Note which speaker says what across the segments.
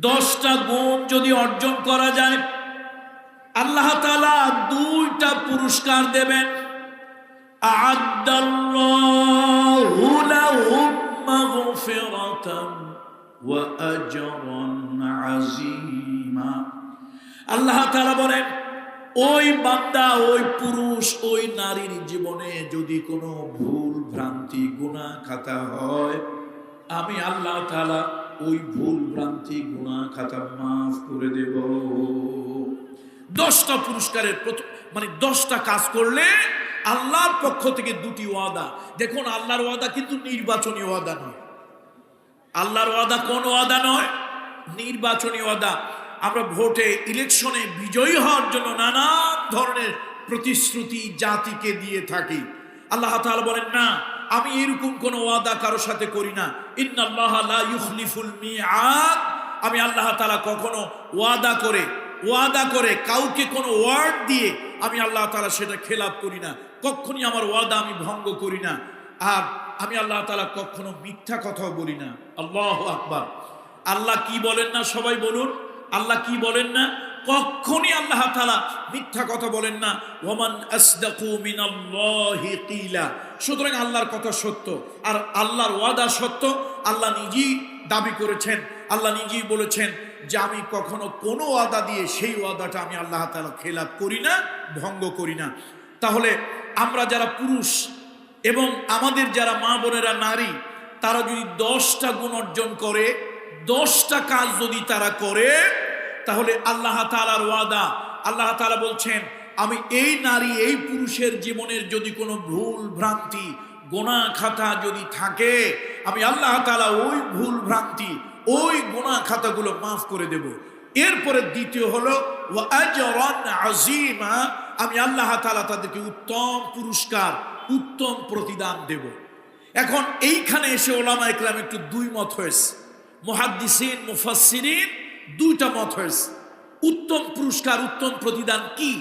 Speaker 1: দশটা গুণ যদি অর্জন করা যায়, আল্লাহ তালা দুইটা পুরস্কার দেবেন। আল্লাহ তালা বলেন, ওই বান্দা, ওই পুরুষ, ওই নারীর জীবনে যদি কোনো ভুল, ভ্রান্তি গুণা খাতা হয়, আমি আল্লাহ তালা ওই ভুল ভ্রান্তি গুনাহ খাতা মাফ করে দেব। দশটা পুরস্কারের প্রথম মানে দশটা কাজ করলে আল্লাহর পক্ষ থেকে দুটি ওয়াদা। দেখুন, আল্লাহর ওয়াদা কিন্তু নির্বাচনী ওয়াদা নয়। আল্লাহর ওয়াদা কোন ওয়াদা নয়? নির্বাচনী ওয়াদা। আমরা ভোটে ইলেকশনে বিজয়ী হওয়ার জন্য নানান ধরনের প্রতিশ্রুতি জাতিকে দিয়ে থাকি। আল্লাহ তাআলা বলেন, না, আমি এরকম কোন ওয়াদা কারোর সাথে করি না। আমি আল্লাহ তালা কখনো ওয়াদা করে ওয়াদা করে কাউকে কোনো ওয়ার্ড দিয়ে আমি আল্লাহ তালা সেটা খেলাপ করি না। কখনই আমার ওয়াদা আমি ভঙ্গ করি না। আর আমি আল্লাহ তালা কখনো মিথ্যা কথাও বলি না। আল্লাহ আকবার। আল্লাহ কি বলেন না সবাই বলুন? আল্লাহ কি বলেন না? কখনই আল্লাহ তাআলা মিথ্যা কথা বলেন না। ওমান সুতরাং আল্লাহর কথা সত্য। আর আল্লাহর ওয়াদা সত্য। আল্লাহ নিজেই দাবি করেছেন। আল্লাহ নিজেই বলেছেন যে আমি কখনো কোনো ওয়াদা দিয়ে সেই ওয়াদাটা আমি আল্লাহ তালা খেলাপ করি না, ভঙ্গ করি না। তাহলে আমরা যারা পুরুষ এবং আমাদের যারা মা বোনেরা নারী, তারা যদি দশটা গুণ অর্জন করে, দশটা কাজ যদি তারা করে তাহলে আল্লাহ তালার ওয়াদা। আল্লাহ তালা বলছেন, আমি এই নারী, এই পুরুষের জীবনের যদি কোনো ভুল ভ্রান্তি, গোনা খাতা যদি থাকে, আমি আল্লাহ তালা ওই ভুল ভ্রান্তি, ওই গোনা খাতাগুলো মাফ করে দেব। এরপরে দ্বিতীয় হলো আজিমা আমি আল্লাহ তালা তাদেরকে উত্তম পুরস্কার, উত্তম প্রতিদান দেব। এখন এইখানে এসে ওলামা ইকরাম একটু দুই মত হয়েছে। মুহাদ্দিসিন, মুফাসসিরিন দুইটা মত হয়েছে। উত্তম পুরস্কার, উত্তম প্রতিদান কি?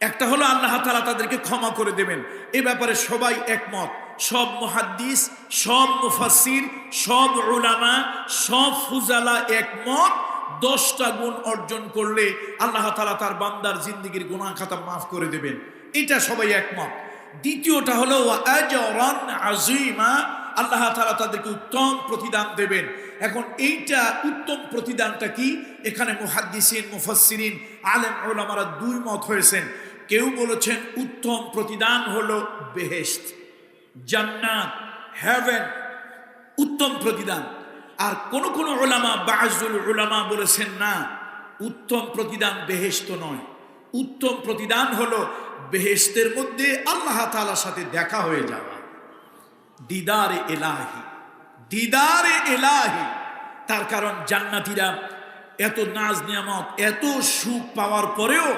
Speaker 1: একটা হলো আল্লাহ তালা তাদেরকে ক্ষমা করে দেবেন। এ ব্যাপারে সবাই একমত। সব মুহাদ্দিস, সব মুফাসির সব উলামা, সব ফুজালা একমত। দশটা গুণ অর্জন করলে আল্লাহ তালা তার বান্দার জিন্দিগির গুনাহ খাতা মাফ করে দেবেন। এটা সবাই একমত। দ্বিতীয়টা হলো আল্লাহ তাআলা তাদেরকে উত্তম প্রতিদান দেবেন। এখন এইটা উত্তম প্রতিদানটা কি? এখানে মুহাদ্দিসিন, মুফাসসিরিন, আলেম ওলামারা দুই মত হয়েছেন। কেউ বলেছেন উত্তম প্রতিদান হলো বেহেশত, জান্নাত, হেভেন, উত্তম প্রতিদান। আর কোন কোন ওলামা বাজুল ওলামা বলেছেন না, উত্তম প্রতিদান বেহেশত নয়। উত্তম প্রতিদান হলো বেহেশতের মধ্যে আল্লাহ তাআলার সাথে দেখা হয়ে যাওয়া। দিদারে এলাহি দিদারে এলাহি। তার কারণ জান্নাতীরা এত নাজ নিয়ামত, এত সুখ পাওয়ার পরেও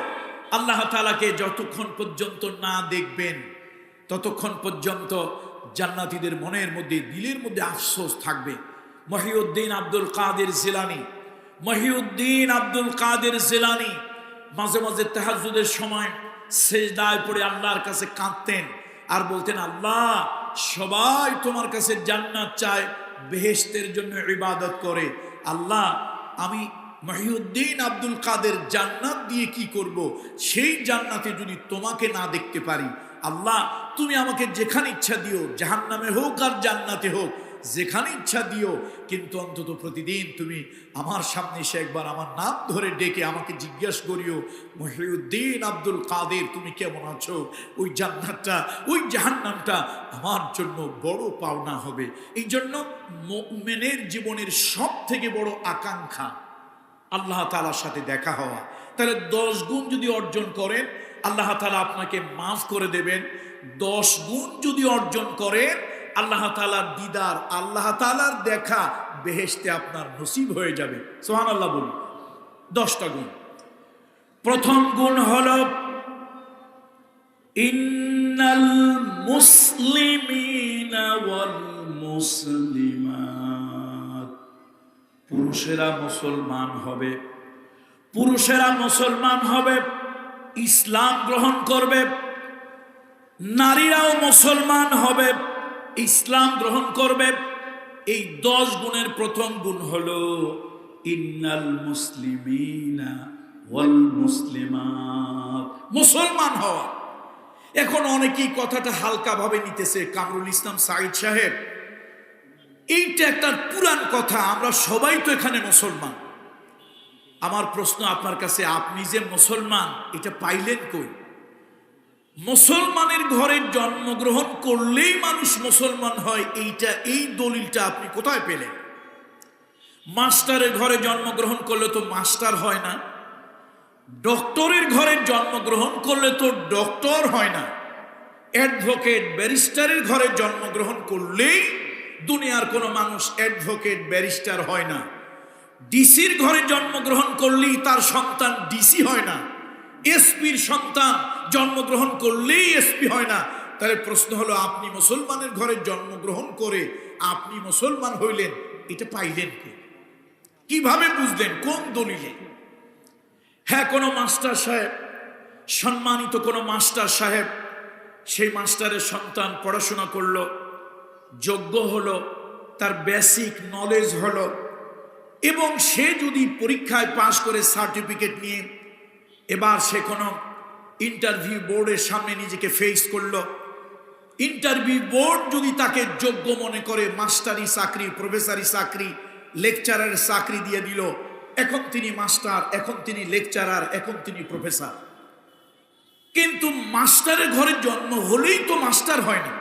Speaker 1: আল্লাহ তালাকে যতক্ষণ পর্যন্ত না দেখবেন, ততক্ষণ পর্যন্ত জান্নাতীদের মনের মধ্যে, দিলের মধ্যে আফসোস থাকবে। মহিউদ্দিন আব্দুল কাদের জেলানি, মহিউদ্দিন আব্দুল কাদের জেলানি মাঝে মাঝে তেহাজুদের সময় সেজদায় পড়ে আল্লাহর কাছে কাঁদতেন আর বলতেন, আল্লাহ সবাই তোমার কাছে জান্নাত চায় বেহেস্তের জন্য ইবাদত করে। আল্লাহ, আমি মহিউদ্দিন আব্দুল কাদের জান্নাত দিয়ে কি করব? সেই জান্নাতে যদি তোমাকে না দেখতে পারি, আল্লাহ, তুমি আমাকে যেখানে ইচ্ছা দিও, জাহান্নামে হোক আর জান্নাতে হোক যেখানে ইচ্ছা দিও, কিন্তু অন্তত প্রতিদিন তুমি আমার সামনে এসে একবার আমার নাম ধরে ডেকে আমাকে জিজ্ঞাসা করিও, মহিউদ্দিন আব্দুল কাদের, তুমি কেমন আছো? ওই জান্নাতটা, ওই জাহান্নামটা আমার জন্য বড় পাওনা হবে। এই জন্য মেনের জীবনের সব থেকে বড় আকাঙ্ক্ষা আল্লাহ তালার সাথে দেখা হওয়া। তাহলে দশ গুণ যদি অর্জন করেন, আল্লাহ তালা আপনাকে মাফ করে দেবেন। দশ গুণ যদি অর্জন করেন আল্লাহ তালার দিদার, আল্লাহ তালার দেখা বেহেশতে আপনার নসিব হয়ে যাবে। সোহান আল্লাহ বলুন। দশটা গুণ। প্রথম গুণ হল, ইন্নাল মুসলিমিনা পুরুষেরা মুসলমান হবে। পুরুষেরা মুসলমান হবে, ইসলাম গ্রহণ করবে। নারীরাও মুসলমান হবে। ইসলাম গ্রহণ করবে। এই দশ গুণের প্রথম গুণ হল, ইন্নাল মুসলিমিনা ওয়াল মুসলমান হওয়া। এখন অনেকেই কথাটা হালকাভাবে নিতেছে, কামরুল ইসলাম সাইদ সাহেব। এইটা একটা পুরান কথা, আমরা সবাই তো এখানে মুসলমান। আমার প্রশ্ন আপনার কাছে, আপনি যে মুসলমান, এটা পাইলেন কই? মুসলমানের ঘরে জন্মগ্রহণ করলেই মানুষ মুসলমান হয়, এইটা, এই দলিলটা আপনি কোথায় পেলেন? মাস্টারের ঘরে জন্মগ্রহণ করলে তো মাস্টার হয় না, ডক্টরের ঘরে জন্মগ্রহণ করলে তো ডক্টর হয় না, অ্যাডভোকেট ব্যারিস্টারের ঘরে জন্মগ্রহণ করলেই দুনিয়ার কোনো মানুষ অ্যাডভোকেট ব্যারিস্টার হয় না, ডিসির ঘরে জন্মগ্রহণ করলেই তার সন্তান ডিসি হয় না। এসপির সন্তান জন্মগ্রহণ করলেই এসপি হয় না। তাহলে প্রশ্ন হলো, আপনি মুসলমানের ঘরে জন্মগ্রহণ করে আপনি মুসলমান হইলেন, এটা পাইলেন কি? কীভাবে বুঝলেন? কোন দলিলে? হ্যাঁ কোনো মাস্টার সাহেব, সম্মানিত কোনো মাস্টার সাহেব, সেই মাস্টারের সন্তান পড়াশোনা করল, যোগ্য হলো, তার বেসিক নলেজ হলো, এবং সে যদি পরীক্ষায় পাশ করে সার্টিফিকেট নিয়ে এবার সে কোনো ইন্টারভিউ বোর্ডের সামনে নিজেকে ফেস করল। ইন্টারভিউ বোর্ড যদি তাকে যোগ্য মনে করে মাস্টারি চাকরি প্রফেসরি চাকরি লেকচারের চাকরি দিয়ে দিল, এখন তিনি মাস্টার এখন তিনি লেকচারার এখন তিনি প্রফেসর কিন্তু মাস্টারের ঘরে জন্ম হলেই তো মাস্টার হয় না।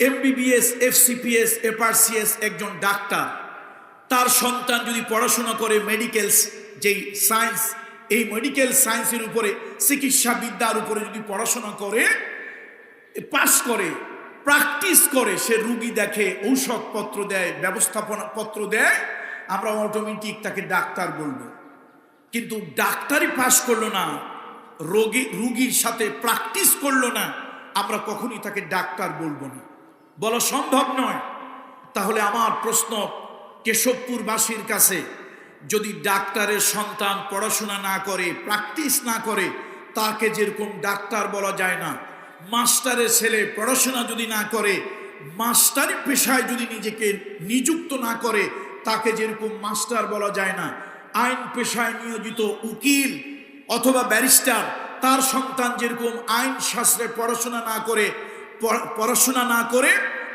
Speaker 1: এমবিবিএস এফসিপিএস এফআরসিএস একজন ডাক্তার। তার সন্তান যদি পড়াশোনা করে মেডিকেলস যেই সায়েন্স এই মেডিকেল সায়েন্সের উপরে, চিকিৎসা বিদ্যার উপরে যদি পড়াশোনা করে পাশ করে প্র্যাকটিস করে, সে রুগী দেখে, ঔষধপত্র দেয়, ব্যবস্থাপনা পত্র দেয়, আমরা অটোমেটিক তাকে ডাক্তার বলব। কিন্তু ডাক্তারই পাশ করল না, রোগী, রুগীর সাথে প্র্যাকটিস করল না, আমরা কখনই তাকে ডাক্তার বলব না। বলা সম্ভব নয়। তাহলে আমার প্রশ্ন, কেশবপুরবাসীর কাছে যদি ডাক্তারের সন্তান পড়াশোনা না করে প্র্যাকটিস না করে, তাকে যেরকম ডাক্তার বলা যায় না, মাস্টারের ছেলে পড়াশোনা যদি না করে মাস্টারি পেশায় যদি নিজেকে নিযুক্ত না করে, তাকে যেরকম মাস্টার বলা যায় না, আইন পেশায় নিয়োজিত উকিল অথবা ব্যারিস্টার, তার সন্তান যেরকম আইন শাস্ত্রে পড়াশোনা না করে পড়াশোনা না করে,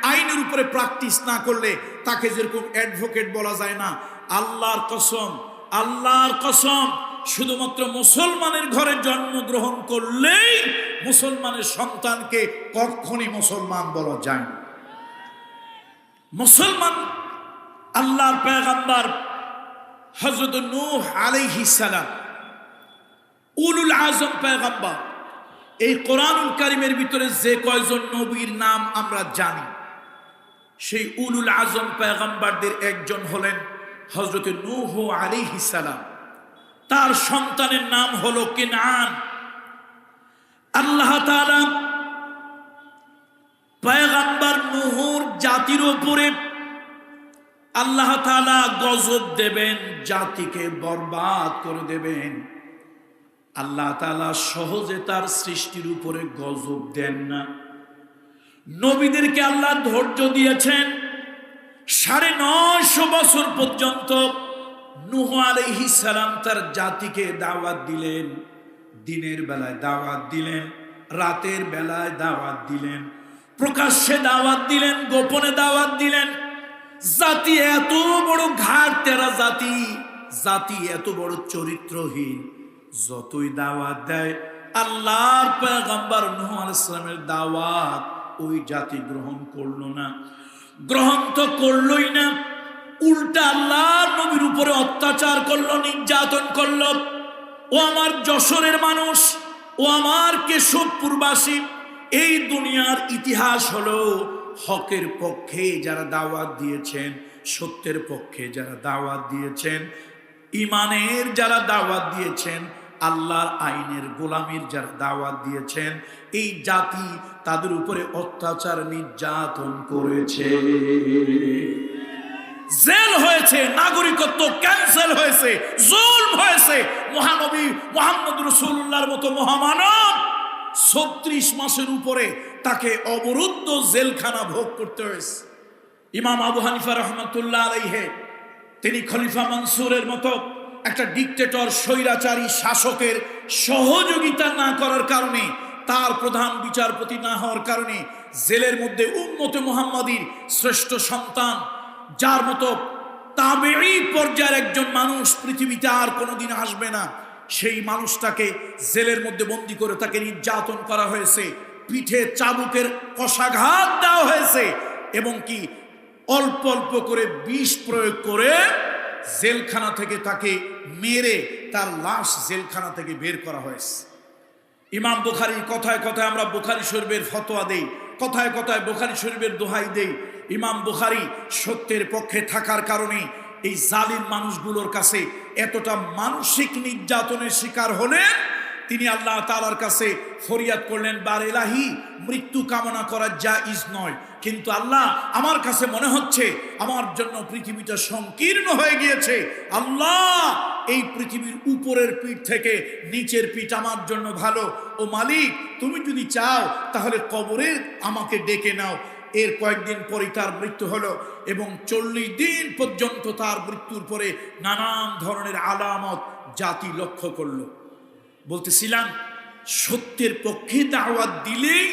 Speaker 1: আইনের উপরে প্র্যাকটিস না করলে তাকে যেরকম অ্যাডভোকেট বলা যায় না আল্লাহর কসম আল্লাহর কসম, শুধুমাত্র মুসলমানের ঘরে জন্মগ্রহণ করলেই মুসলমানের সন্তানকে কখনই মুসলমান বলা যায় না। মুসলমান আল্লাহর পেগাম্বার হজরত নূহ সালাম, উলুল আজম পেগাম্বার, এই কোরআনুল কারিমের ভিতরে যে কয়জন নবীর নাম আমরা জানি, সেই উলুল আজম পেগাম্বারদের একজন হলেন হজরত নূহ আলাইহিস সালাম। তার সন্তানের নাম হলো কিনান আল্লাহ তাআলা পয়গাম্বার নুহুর জাতির উপরে আল্লাহ তাআলা গজব দেবেন, জাতিকে বরবাদ করে দেবেন। আল্লাহ তালা সহজে তার সৃষ্টির উপরে গজব দেন না। নবীদেরকে আল্লাহ ধৈর্য দিয়েছেন। সাড়ে নয়শো বছর পর্যন্ত নুহ আলাইহিস সালাম তার জাতিকে দাওয়াত দিলেন। দিনের বেলায় দাওয়াত দিলেন, রাতের বেলায় দাওয়াত দিলেন, প্রকাশ্যে দাওয়াত দিলেন, গোপনে দাওয়াত দিলেন। জাতি এত বড় ঘাট, তেরা জাতি জাতি এত বড় চরিত্রহীন। যতই দাওয়াত দেয়, আল্লাহর পয়গম্বর নূহ আলাইহিস সালামের দাওয়াত ওই জাতি গ্রহণ করল না। গ্রহণ তো করলই না। উল্টা আল্লাহ নবীর উপরে অত্যাচার করল, নির্যাতন করল। ও আমার যশোরের মানুষ, ও আমার কেশবপুরবাসী, এই দুনিয়ার ইতিহাস হলো হকের পক্ষে যারা দাওয়াত দিয়েছেন, সত্যের পক্ষে যারা দাওয়াত দিয়েছেন ইমানের যারা দাওয়াত দিয়েছেন আল্লাহর আইনের গোলামির যারা দাওয়াত দিয়েছেন, এই জাতি তাদের উপরে অত্যাচার নির্যাতন করেছে। জেল হয়েছে, নাগরিকত্ব ক্যান্সেল হয়েছে, জুলম হয়েছে। মহানবী মোহাম্মদ রসুল্লাহর মতো মহামানব ছত্রিশ মাসের উপরে তাকে অবরুদ্ধ জেলখানা ভোগ করতে হয়েছে। ইমাম আবু হানিফা রহমতুল্লাহ আলাইহে, তিনি খলিফা মনসুরের মতো একটা ডিকটেটর স্বৈরাচারী, শাসকের সহযোগিতা না করার কারণে, তার প্রধান বিচারপতি না হওয়ার কারণে, জেলের মধ্যে উম্মতে মুহাম্মাদির শ্রেষ্ঠ সন্তান, যার মতো তাবেই পর্যায়ের একজন মানুষ পৃথিবীতে আর কোনোদিন আসবে না। সেই মানুষটাকে জেলের মধ্যে বন্দি করে তাকে নির্যাতন করা হয়েছে, পিঠে চাবুকের কষাঘাত দেওয়া হয়েছে এবং কি অল্প অল্প করে বিষ প্রয়োগ করে জেলখানা থেকে তাকে মেরে তার লাশ জেলখানা থেকে বের করা হয়েছে। ইমাম বুখারির কথায় কথায় আমরা বুখারি শরীফের ফতোয়া দেই, কথায় কথায় বুখারি শরীফের দোহাই দেই। ইমাম বুখারি সত্যের পক্ষে থাকার কারণে এই জালিম মানুষগুলোর কাছে এতটা মানসিক নির্যাতনের শিকার হলেন তিনি আল্লাহ তালার কাছে ফরিয়াদ করলেন, বার এলাহি মৃত্যু কামনা করা যা ইজ নয়। কিন্তু আল্লাহ আমার কাছে মনে হচ্ছে আমার জন্য পৃথিবীটা সংকীর্ণ হয়ে গিয়েছে। আল্লাহ এই পৃথিবীর উপরের পিঠ থেকে নিচের পিঠ আমার জন্য ভালো। ও মালিক, তুমি যদি চাও তাহলে কবরে আমাকে ডেকে নাও। এর কয়েকদিন পরেই তার মৃত্যু হলো এবং চল্লিশ দিন পর্যন্ত তার মৃত্যুর পরে নানান ধরনের আলামত জাতি লক্ষ্য করল। বলতেছিলাম, সত্যের পক্ষে দাওয়াত দিলেই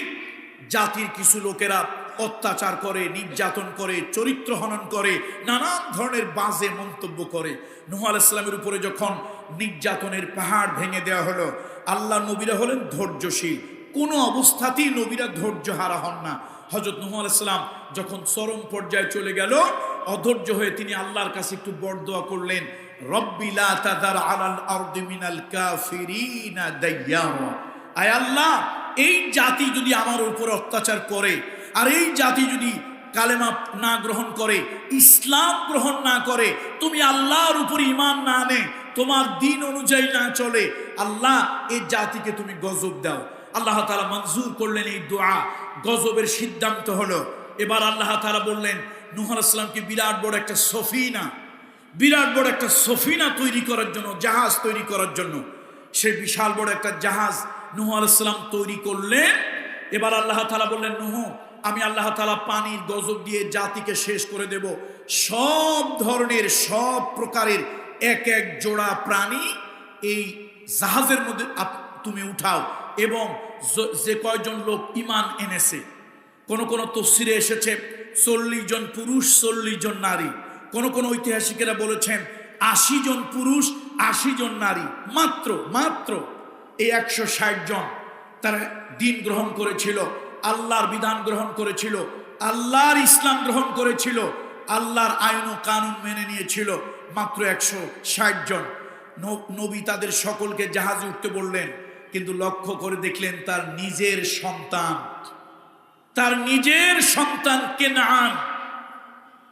Speaker 1: জাতির কিছু লোকেরা অত্যাচার করে, নির্যাতন করে, চরিত্র হনন করে, নানান ধরনের বাজে মন্তব্য করে। নুহ আলাইসলামের উপরে যখন নির্যাতনের পাহাড় ভেঙে দেওয়া হলো, আল্লাহ নবীরা হলেন ধৈর্যশীল। কোনো অবস্থাতেই নবীরা ধৈর্য হারা হন না। হজরত নুহ আলাইসলাম যখন চরম পর্যায়ে চলে গেল, অধৈর্য হয়ে তিনি আল্লাহর কাছে একটু বরদোয়া করলেন। রব্বি লা তাদার আলাল আরদি মিনাল কাফিরিনা দাইয়ারা আয় আল্লাহ, এই জাতি যদি আমার উপর অত্যাচার করে, আর এই জাতি যদি কালেমা না গ্রহণ করে, ইসলাম গ্রহণ না করে, তুমি আল্লাহর উপর ইমান না আনে, তোমার দিন অনুযায়ী না চলে, আল্লাহ, এই জাতিকে তুমি গজব দাও। আল্লাহ তালা মঞ্জুর করলেন এই দোয়া। গজবের সিদ্ধান্ত হলো। এবার আল্লাহ তালা বললেন, নুহ আসলামকে বিরাট বড় একটা সফিনা বিরাট বড় একটা সফিনা তৈরি করার জন্য, জাহাজ তৈরি করার জন্য। সে বিশাল বড় একটা জাহাজ নুহ আলাইসালাম তৈরি করলেন। এবার আল্লাহ তালা বললেন, নুহ, আমি আল্লাহ তালা পানির গজব দিয়ে জাতিকে শেষ করে দেব। সব ধরনের, সব প্রকারের এক এক জোড়া প্রাণী এই জাহাজের মধ্যে তুমি উঠাও এবং যে কয়জন লোক ইমান এনেছে। কোন কোন তফসিরে এসেছে, চল্লিশ জন পুরুষ, চল্লিশ জন নারী। কোন কোন ঐতিহাসিকেরা বলেছেন, আশি জন পুরুষ, আশি জন নারী, মাত্র মাত্র এই একশো ষাট জন তারা দিন গ্রহণ করেছিল, আল্লাহর বিধান গ্রহণ করেছিল, আল্লাহর ইসলাম গ্রহণ করেছিল, আল্লাহর আইন ও কানুন মেনে নিয়েছিল মাত্র একশো ষাট জন। নবী তাদের সকলকে জাহাজে উঠতে বললেন, কিন্তু লক্ষ্য করে দেখলেন তার নিজের সন্তান। তার নিজের সন্তান কেনান।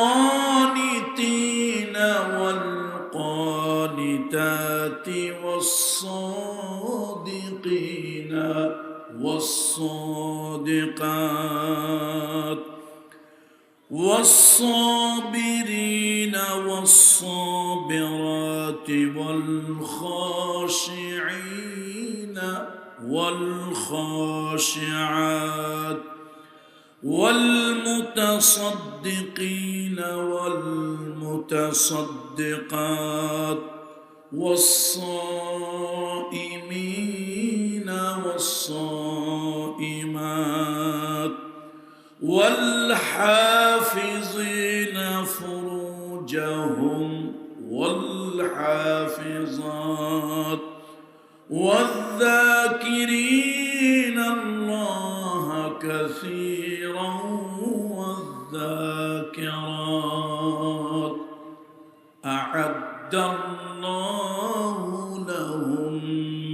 Speaker 1: والقانتين والقانتات والصادقين والصادقات والصابرين والصابرات والخاشعين والخاشعات والمتصدقين والمتصدقات والصائمين والصائمات والحافظين فروجهم والحافظات والذاكرين الله كثيرا أعد الله لهم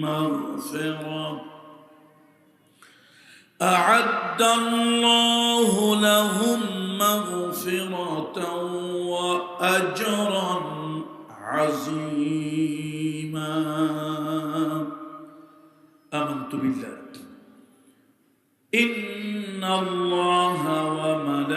Speaker 1: مغفرة. أعد الله لهم مغفرة وأجرا عظيما. آمنت بالله. إن الله وملائكته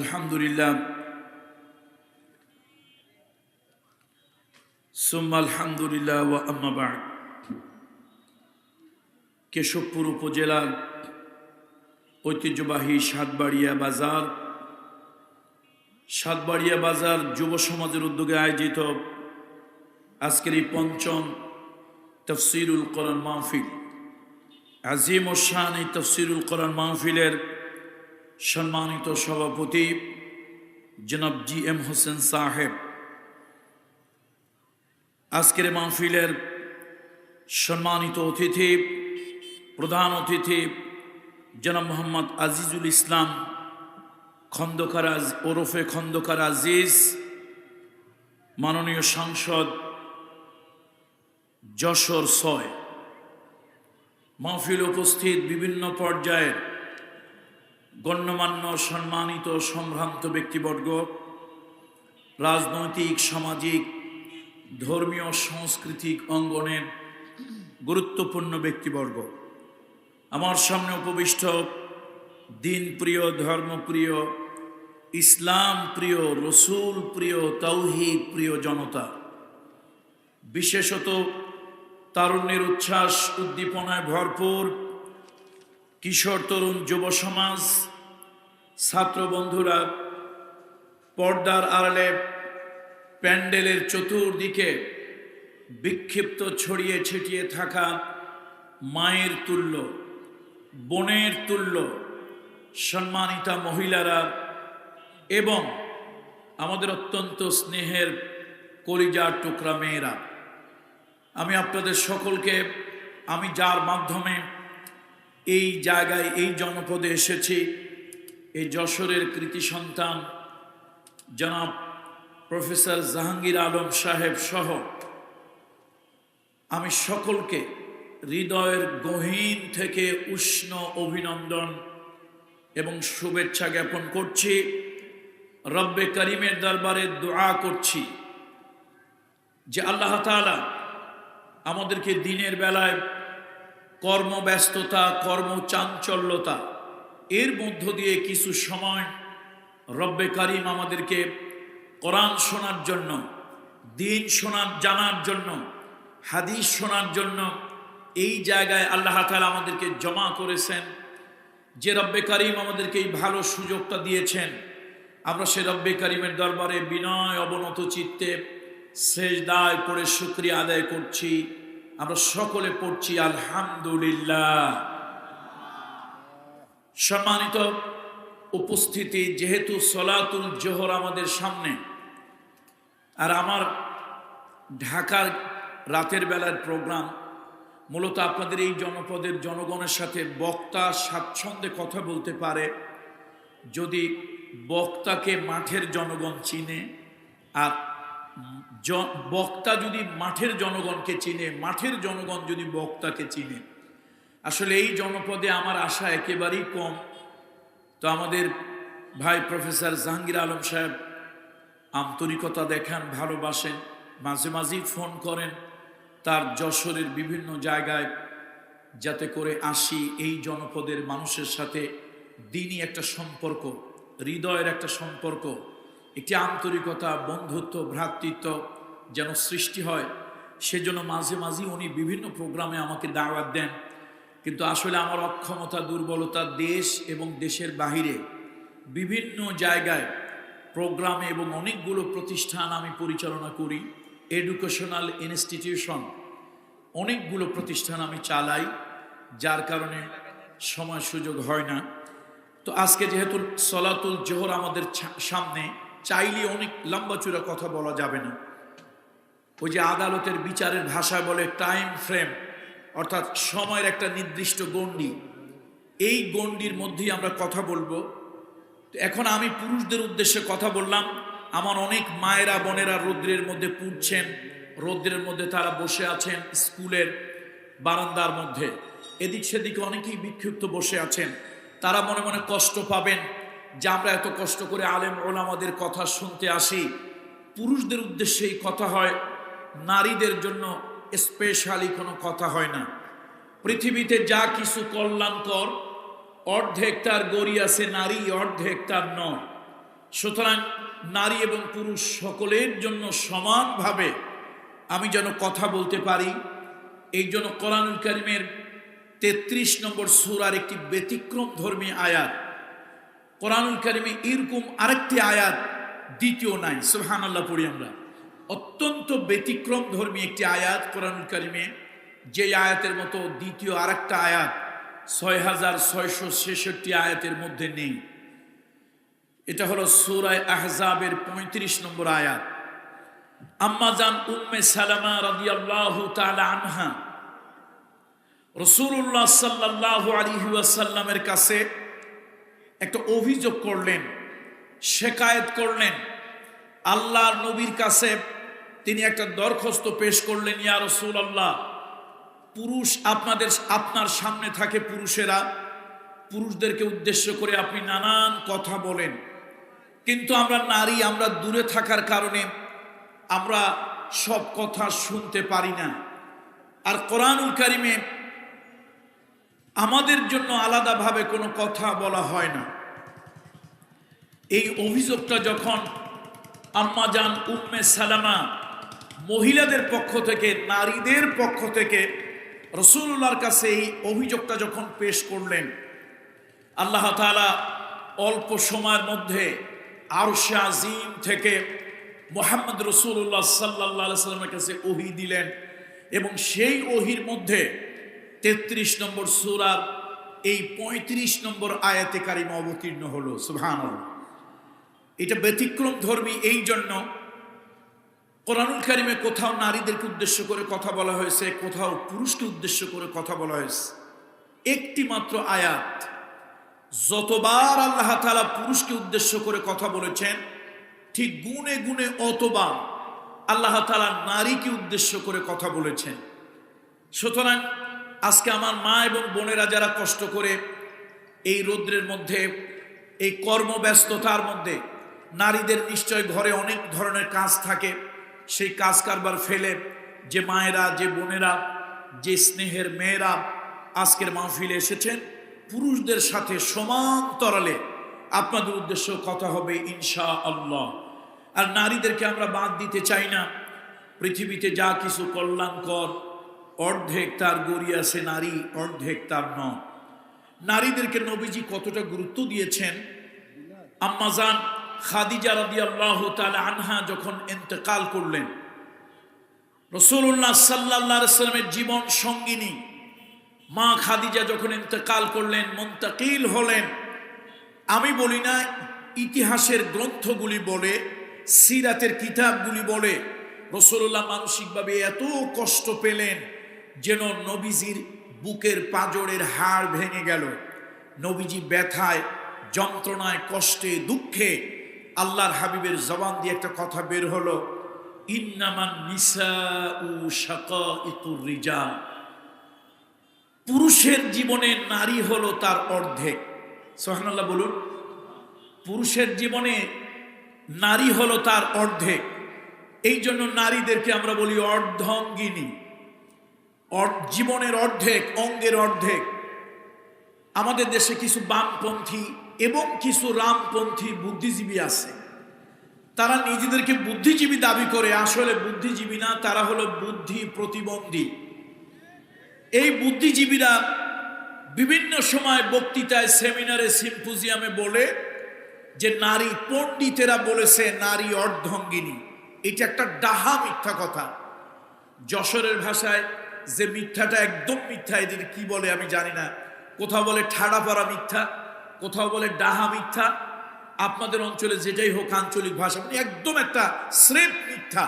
Speaker 1: আলহামদুলিল্লাহ। সুম্মা আলহামদুলিল্লাহ ওয়া আম্মাবাগ কেশবপুর উপজেলার ঐতিহ্যবাহী সাতবাড়িয়া বাজার। সাতবাড়িয়া বাজার যুব সমাজের উদ্যোগে আয়োজিত আজকের এই পঞ্চম তফসিরুল কোরআন মাহফিল। আজিম ওশান এই তফসিরুল কোরআন মাহফিলের সম্মানিত সভাপতি জনাব জি এম হোসেন সাহেব, আজকের মাহফিলের সম্মানিত অতিথি, প্রধান অতিথি জনাব মোহাম্মদ আজিজুল ইসলাম খন্দকার ওরফে খন্দকার আজিজ মাননীয় সাংসদ যশোর ছয়। মাহফিল উপস্থিত বিভিন্ন পর্যায়ের গণ্যমান্য সম্মানিত সম্ভ্রান্ত ব্যক্তিবর্গ, রাজনৈতিক, সামাজিক, ধর্মীয়, সাংস্কৃতিক অঙ্গনের গুরুত্বপূর্ণ ব্যক্তিবর্গ। আমার সামনে উপবিষ্ট দিন প্রিয় ধর্মপ্রিয়, ইসলাম প্রিয়, রসুল প্রিয় তৌহিদ প্রিয় জনতা। বিশেষত তারুণ্যের উচ্ছ্বাস, উদ্দীপনায় ভরপুর কিশোর তরুণ যুব সমাজ, ছাত্র বন্ধুরা, পর্দার আড়ালে প্যান্ডেলের চতুর্দিকে বিক্ষিপ্ত ছড়িয়ে ছিটিয়ে থাকা মায়ের তুল্য, বোনের তুল্য, সম্মানিতা মহিলারা এবং আমাদের অত্যন্ত স্নেহের কলিজার টুকরা মেয়েরা। আমি আপনাদের সকলকে, আমি যার মাধ্যমে এই জায়গায় এই জনপদে এসেছি। এই যশোরের কৃতি সন্তান জনাব প্রফেসর জাহাঙ্গীর আলম সাহেব সহ আমি সকলকে হৃদয়ের গহীন থেকে উষ্ণ অভিনন্দন এবং শুভেচ্ছা জ্ঞাপন করছি। রব্বে করিমের দরবারে দোয়া করছি যে আল্লাহ আমাদেরকে দিনের বেলায় কর্মব্যস্ততা, কর্মচাঞ্চল্যতা, এর মধ্য দিয়ে কিছু সময় রব্বে কারিম আমাদেরকে কোরআন শোনার জন্য, দিন শোনার জানার জন্য, হাদিস শোনার জন্য এই জায়গায় আল্লাহ তাআলা আমাদেরকে জমা করেছেন। যে রব্বে কারিম আমাদেরকে এই ভালো সুযোগটা দিয়েছেন, আমরা সে রব্বে কারিমের দরবারে বিনয়, অবনত চিত্তে শেষ দায় পড়ে শুক্রিয়া আদায় করছি। আমরা সকলে পড়ছি, আলহামদুলিল্লাহ। সম্মানিত উপস্থিতি, যেহেতু সলাতুল জোহর আমাদের সামনে, আর আমার ঢাকার রাতের বেলার প্রোগ্রাম, মূলত আপনাদের এই জনপদের জনগণের সাথে বক্তা স্বাচ্ছন্দ্যে কথা বলতে পারে, যদি বক্তাকে মাঠের জনগণ চিনে, আর বক্তা যদি মাঠের জনগণকে চিনে, মাঠের জনগণ যদি বক্তাকে চিনে। আসলে এই জনপদে আমার আশা একেবারেই কম। তো আমাদের ভাই প্রফেসর জাহাঙ্গীর আলম সাহেব আন্তরিকতা দেখান, ভালোবাসেন, মাঝে মাঝেই ফোন করেন। তার যশোরের বিভিন্ন জায়গায় যাতে করে আসি এই জনপদের মানুষের সাথে দিনই একটা সম্পর্ক, হৃদয়ের একটা সম্পর্ক, একটি আন্তরিকতা, বন্ধুত্ব, ভ্রাতৃত্ব যেন সৃষ্টি হয়, সেজন্য মাঝে মাঝে উনি বিভিন্ন প্রোগ্রামে আমাকে দাওয়াত দেন। কিন্তু আসলে আমার অক্ষমতা, দুর্বলতা দেশ এবং দেশের বাহিরে বিভিন্ন জায়গায় প্রোগ্রামে এবং অনেকগুলো প্রতিষ্ঠান আমি পরিচালনা করি, এডুকেশনাল ইনস্টিটিউশন, অনেকগুলো প্রতিষ্ঠান আমি চালাই, যার কারণে সময় সুযোগ হয় না। তো আজকে যেহেতু সলাতুল জোহর আমাদের সামনে, চাইলে অনেক লম্বা চূড়া কথা বলা যাবে না। ওই যে আদালতের বিচারের ভাষায় বলে টাইম ফ্রেম অর্থাৎ সময়ের একটা নির্দিষ্ট গণ্ডি। এই গণ্ডির মধ্যেই আমরা কথা বলব। এখন আমি পুরুষদের উদ্দেশ্যে কথা বললাম। আমার অনেক মায়েরা, বোনেরা রৌদ্রের মধ্যে পুড়ছেন। রৌদ্রের মধ্যে তারা বসে আছেন স্কুলের বারান্দার মধ্যে। এদিক সেদিকে অনেকেই বিক্ষিপ্ত বসে আছেন। তারা মনে মনে কষ্ট পাবেন যে আমরা এত কষ্ট করে আলেম ওলামাদের কথা শুনতে আসি। পুরুষদের উদ্দেশ্যে এই কথা হয় নারীদের জন্য স্পেশালি কোনো কথা হয় না। পৃথিবীতে যা কিছু কল্যাণকর, অর্ধেক তার গড়ি আছে নারী, অর্ধেক তার নয় সুতরাং নারী এবং পুরুষ সকলের জন্য সমানভাবে আমি যেন কথা বলতে পারি, এই জন্য কোরআনুল করিমের তেত্রিশ নম্বর সুরার একটি ব্যতিক্রম ধর্মী আয়াত। কোরআনুল করিমে এরকম আরেকটি আয়াত, দ্বিতীয় নাই সুহান আল্লাহ পড়ি আমরা। অত্যন্ত ব্যতিক্রম ধর্মী একটি আয়াত কোরআনুল করিমে। যে আয়াতের মতো দ্বিতীয় আরেকটা আয়াত ছয় হাজার ছয়শো ছেষট্টি আয়াতের মধ্যে নেই। এটা হলো সুরায় আহজাবের পঁয়ত্রিশ নম্বর আয়াত। আম্মাজান উম্মে সালামা রাদিয়াল্লাহু তাআলা আনহা রসুল্লাহ সাল্লাহ আলী ওয়াসাল্লামের কাছে একটা অভিযোগ করলেন, শেকায়েত করলেন। আল্লাহর নবীর কাছে তিনি একটা দরখাস্ত পেশ করলেন, ইয়া রসুল আল্লাহ পুরুষ আপনাদের, আপনার সামনে থাকে পুরুষেরা। পুরুষদেরকে উদ্দেশ্য করে আপনি নানান কথা বলেন। কিন্তু আমরা নারী, আমরা দূরে থাকার কারণে আমরা সব কথা শুনতে পারি না। আর কোরআনুল কারিমে আমাদের জন্য আলাদাভাবে কোনো কথা বলা হয় না। এই অভিযোগটা যখন আম্মাজান উম্মে সালামা মহিলাদের পক্ষ থেকে, নারীদের পক্ষ থেকে রসুল্লাহর কাছে এই অভিযোগটা যখন পেশ করলেন, আল্লাহ তালা অল্প সময়ের মধ্যে আরশে আজিম থেকে মোহাম্মদ রসুল্লাহ সাল্লাহ সাল্লামের কাছে ওহি দিলেন এবং সেই ওহির মধ্যে তেত্রিশ নম্বর সুরার এই ৩৫ নম্বর আয়াতে কারিমা অবতীর্ণ হলো। সুহান এটা ব্যতিক্রম ধর্মী এই জন্য কোরআনুল কারিমে কোথাও নারীদেরকে উদ্দেশ্য করে কথা বলা হয়েছে, কোথাও পুরুষকে উদ্দেশ্য করে কথা বলা হয়েছে। একটি মাত্র আয়াত, যতবার আল্লাহ তালা পুরুষকে উদ্দেশ্য করে কথা বলেছেন, ঠিক গুণে গুণে অতবার আল্লাহ তালা নারীকে উদ্দেশ্য করে কথা বলেছেন। সুতরাং আজকে আমার মা এবং বোনেরা যারা কষ্ট করে এই রৌদ্রের মধ্যে, এই কর্মব্যস্ততার মধ্যে নারীদের নিশ্চয় ঘরে অনেক ধরনের কাজ থাকে। সেই কাজ কারবার ফেলে যে মায়েরা, যে বোনেরা, যে স্নেহের মেয়েরা আজকের মাহফিলে এসেছেন, পুরুষদের সাথে সমান সমান্তরালে আপনাদের উদ্দেশ্য কথা হবে ইনশা আল্লাহ আর নারীদেরকে আমরা বাদ দিতে চাই না। পৃথিবীতে যা কিছু কল্যাণকর, অর্ধেক তার গড়ি আছে, নারী অর্ধেক তার নয়। নারীদেরকে নবীজি কতটা গুরুত্ব দিয়েছেন? আম্মাজান খাদিজা রাদি আল্লাহ আনহা যখন এতেকাল করলেন রসুল্লাহ সাল্লাহ সাল্লামের জীবন সঙ্গিনী মা খাদিজা যখন ইন্তেকাল করলেন, মন্তাকিল হলেন। আমি বলি না, ইতিহাসের গ্রন্থগুলি বলে, সিরাতের কিতাবগুলি বলে রসুল্লাহ মানসিকভাবে এত কষ্ট পেলেন যেন নবীজির বুকের পাজরের হাড় ভেঙে গেল। নবীজি ব্যথায়, যন্ত্রণায়, কষ্টে, দুঃখে আল্লাহর হাবিবের জবান দিয়ে একটা কথা বের হলো, ইন্নামান নিসা উ পুরুষের জীবনে নারী হলো তার অর্ধেক। সোহানাল্লাহ বলুন, পুরুষের জীবনে নারী হলো তার অর্ধেক। এই জন্য নারীদেরকে আমরা বলি অর্ধঙ্গিনী। জীবনের অর্ধেক, অঙ্গের অর্ধেক। আমাদের দেশে কিছু বামপন্থী এবং কিছু রামপন্থী বুদ্ধিজীবী আছে। তারা নিজেদেরকে বুদ্ধিজীবী দাবি করে, আসলে বুদ্ধিজীবী না, তারা হলো বুদ্ধি প্রতিবন্ধী। এই বুদ্ধিজীবীরা বিভিন্ন সময় বক্তৃতায়, সেমিনারে, সিম্পোজিয়ামে বলে যে নারী পণ্ডিতেরা বলেছে, নারী অর্ধঙ্গিনী। এটা একটা ডাহা মিথ্যা কথা। যশোরের ভাষায় যে মিথ্যাটা একদম মিথ্যা, এদের কি বলে আমি জানি না। কোথাও বলে ঠাড়া পড়া মিথ্যা। কোথাও বলে ডাহা মিথ্যা, আপনাদের অঞ্চলে যেটাই হোক আঞ্চলিক ভাষা মানে একদম একটা স্রেফ মিথ্যা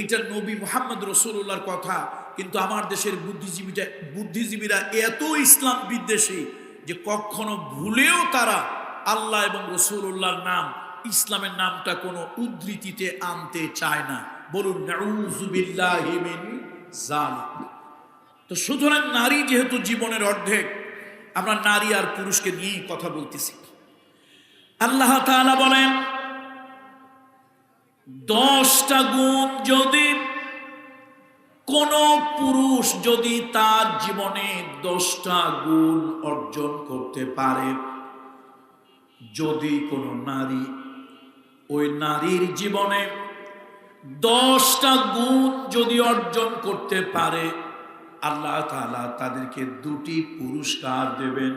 Speaker 1: এটা নবী মোহাম্মদ রসুল্লাহর কথা, কিন্তু আমার দেশের বুদ্ধিজীবীটা বুদ্ধিজীবীরা এত ইসলাম বিদ্বেষী যে কখনো ভুলেও তারা আল্লাহ এবং রসুল্লাহর নাম, ইসলামের নামটা কোনো উদ্ধৃতিতে আনতে চায় না বলুন। তো সুতরাং নারী যেহেতু জীবনের অর্ধেক আমরা নারী আর পুরুষকে নিয়েই কথা বলতেছি। আল্লাহ বলেন, দশটা গুণ যদি কোন পুরুষ যদি তার জীবনে দশটা গুণ অর্জন করতে পারে, যদি কোনো নারী ওই নারীর জীবনে দশটা গুণ যদি অর্জন করতে পারে আল্লাহ তাদেরকে দুটি পুরস্কার দেবেন।